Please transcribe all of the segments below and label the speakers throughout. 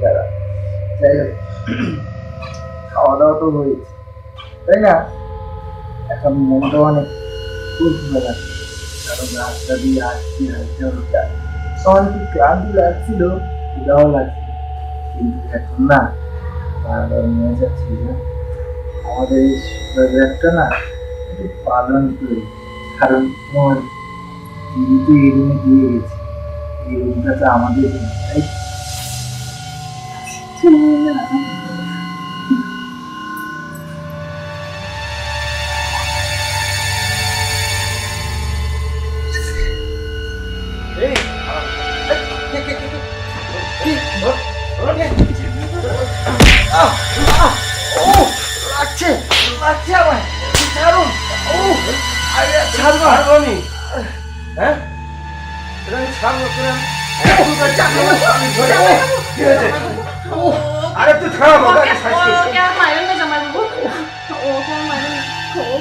Speaker 1: খারাপ যাই হোক খাওয়া দাওয়া তো হয়েছে। তাই না? এখন মনটা অনেক ফুরফুরে লাগছে কারণ রাস্তা দিয়ে আসছি হালকা হালকা তখন একটু ক্লান্তি লাগছিল খিদাও লাগছিল। কিন্তু এখন না, বারবার মনে যাচ্ছিল যে আমাদের এই সুযোগটা না একটু পালন করি। কারণ তোমার দিদি তো এই রুমে দিয়ে গেছে। এই রুমটা তো আমাদের তাই তো?
Speaker 2: এই
Speaker 1: লাগছে লাগছে আমার ছাড়ুন ও আরে ছাড়বো
Speaker 2: ছাড়বো আমি হ্যাঁ এটা আমি আরে তুই থাম
Speaker 3: মারেন না মারেন ও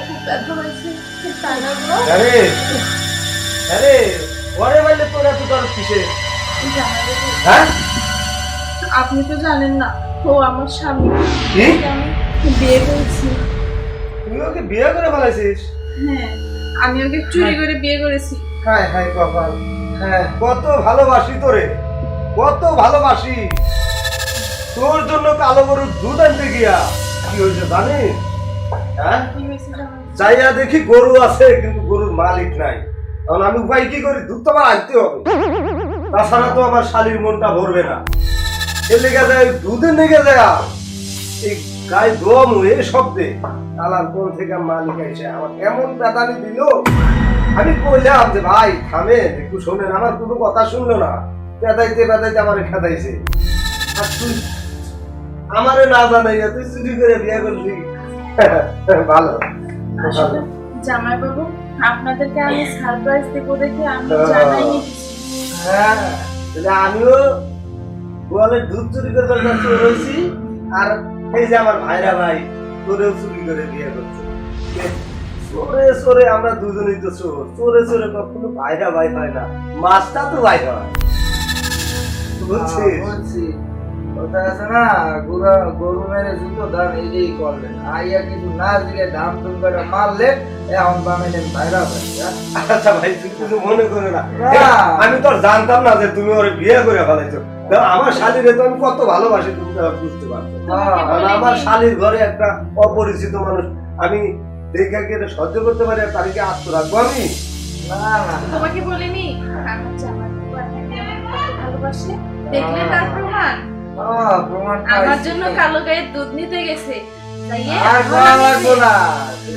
Speaker 3: খুব ব্যথা গো
Speaker 2: আরে আরে ওরে বললে তোরা কিসে হ্যাঁ
Speaker 3: আপনি তো জানেন না ও আমার স্বামী আমি বিয়ে করেছি
Speaker 2: তুই ওকে বিয়ে করে ফেলাইছিস
Speaker 3: হ্যাঁ আমি ওকে চুরি করে বিয়ে করেছি
Speaker 2: হায় হায় কপাল হ্যাঁ কত ভালোবাসি তোরে কত ভালোবাসি তোর জন্য কালো গরুর দুধ আনতে গিয়া কি হয়েছে জানিস? হ্যাঁ? চাইয়া দেখি গরু আছে কিন্তু গরুর মালিক নাই। তখন আমি উপায় কি করি? দুধ তো আমার আনতে হবে। তাছাড়া তো আমার শালির মনটা ভরবে না। এর লেগে যায় দুধের লেগে যায় এই গায়ে দম এ শব্দে তালার কোন থেকে মালিক এসে আমার এমন পেতানি দিল। আমি কইলাম যে ভাই থামেন একটু শোনেন আমার কোনো কথা শুনলো না। পেতাইতে পেতাইতে আমার খেতাইছে আর তুই আমারে না জানাইয়া তুই চুরি করে বিয়ে করলি ভালো
Speaker 3: আসলে জামাইবাবু আপনাদেরকে আমি সারপ্রাইজ দেবো দেখে আমি
Speaker 2: হ্যাঁ।
Speaker 3: জানাইনি
Speaker 2: হ্যাঁ তাহলে আমিও গোয়ালের দুধ চুরি করবার জন্য চোর হয়েছি আর এই যে আমার ভাইরা ভাই তোরেও চুরি করে বিয়ে করছে। চোরে চোরে আমরা দুজনেই তো চোর চোরে চোরে কখনো ভাইরা ভাই হয় না মাছটা তো ভাই হয়। বুঝছিস?
Speaker 1: বলছি আছে না গরু গরু মেরে জুতো দাম এটাই করলেন আইয়া কিছু না দিলে দাম তুমি করে মারলে এখন বানাইলেন ভাইরা হ্যাঁ?
Speaker 2: আচ্ছা ভাই তুই কিছু মনে করে না।
Speaker 1: না।
Speaker 2: আমি তো জানতাম না যে তুমি ওরে বিয়ে করে ফেলাইছো। আমার শালিরে তো আমি কত ভালোবাসি তুমি বুঝতে পারছ
Speaker 1: হ্যাঁ,
Speaker 2: আমার শালির ঘরে একটা অপরিচিত মানুষ আমি দেখে গেলে সহ্য করতে পারি আর তাদেরকে আত্ম রাখব আমি?
Speaker 1: না না
Speaker 3: তোমাকে বলিনি? আমার ভালোবাসে। দেখলে তার প্রমাণ। আমার জন্য কালো গায়ের দুধ নিতে গেছে।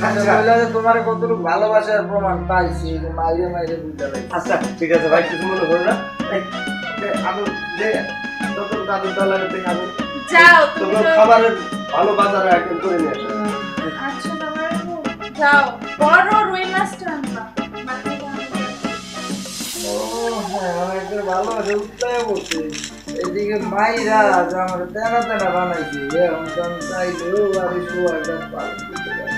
Speaker 2: আচ্ছা।
Speaker 1: তোমার কতটুকু ভালোবাসার প্রমাণ পাইছি মাইরে মাইরে বুঝতে
Speaker 2: আচ্ছা ঠিক আছে ভাই কিছু মনে করো না। এই, যে আলু যে যত আলু ডলার থেকে আলু।
Speaker 3: যাও তুমি
Speaker 2: খাবারের ভালো বাজারে একদম করে নিয়ে আসো।
Speaker 3: আচ্ছা যাও। বড় রুই মাছটা আনবা।
Speaker 1: ও হ্যাঁ উত্তায় বসে। এদিকে মাইরা আমার তেনা তেনা বানাইছি। এখন আমি বাড়ি শোয়াটা পালন করতে পারি